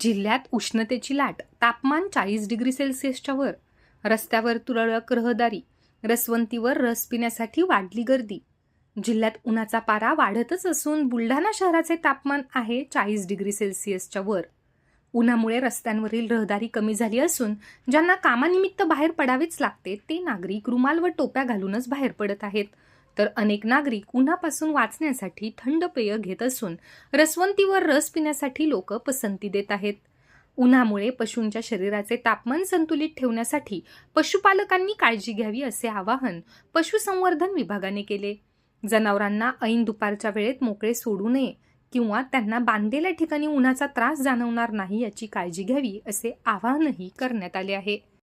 जिल्ह्यात उष्णतेची लाट तापमान चाळीस डिग्री सेल्सिअसच्या वर रस्त्यावर तुरळक रहदारी रसवंतीवर रस पिण्यासाठी वाढली गर्दी. जिल्ह्यात उन्हाचा पारा वाढतच असून बुलढाणा शहराचे तापमान आहे चाळीस डिग्री सेल्सिअसच्या वर. उन्हामुळे रस्त्यांवरील रहदारी कमी झाली असून ज्यांना कामानिमित्त बाहेर पडावेच लागते ते नागरिक रुमाल व टोप्या घालूनच बाहेर पडत आहेत. तर अनेक नागरिक उन्हापासून वाचण्यासाठी थंड पेय घेत असून रसवंतीवर रस पिण्यासाठी लोक पसंती देत आहेत. उन्हामुळे पशूंच्या शरीराचे तापमान संतुलित ठेवण्यासाठी पशुपालकांनी काळजी घ्यावी असे आवाहन पशुसंवर्धन विभागाने केले. जनावरांना ऐन दुपारच्या वेळेत मोकळे सोडू नये किंवा त्यांना बांधलेल्या ठिकाणी उन्हाचा त्रास जाणवणार नाही याची काळजी घ्यावी असे आवाहनही करण्यात आले आहे.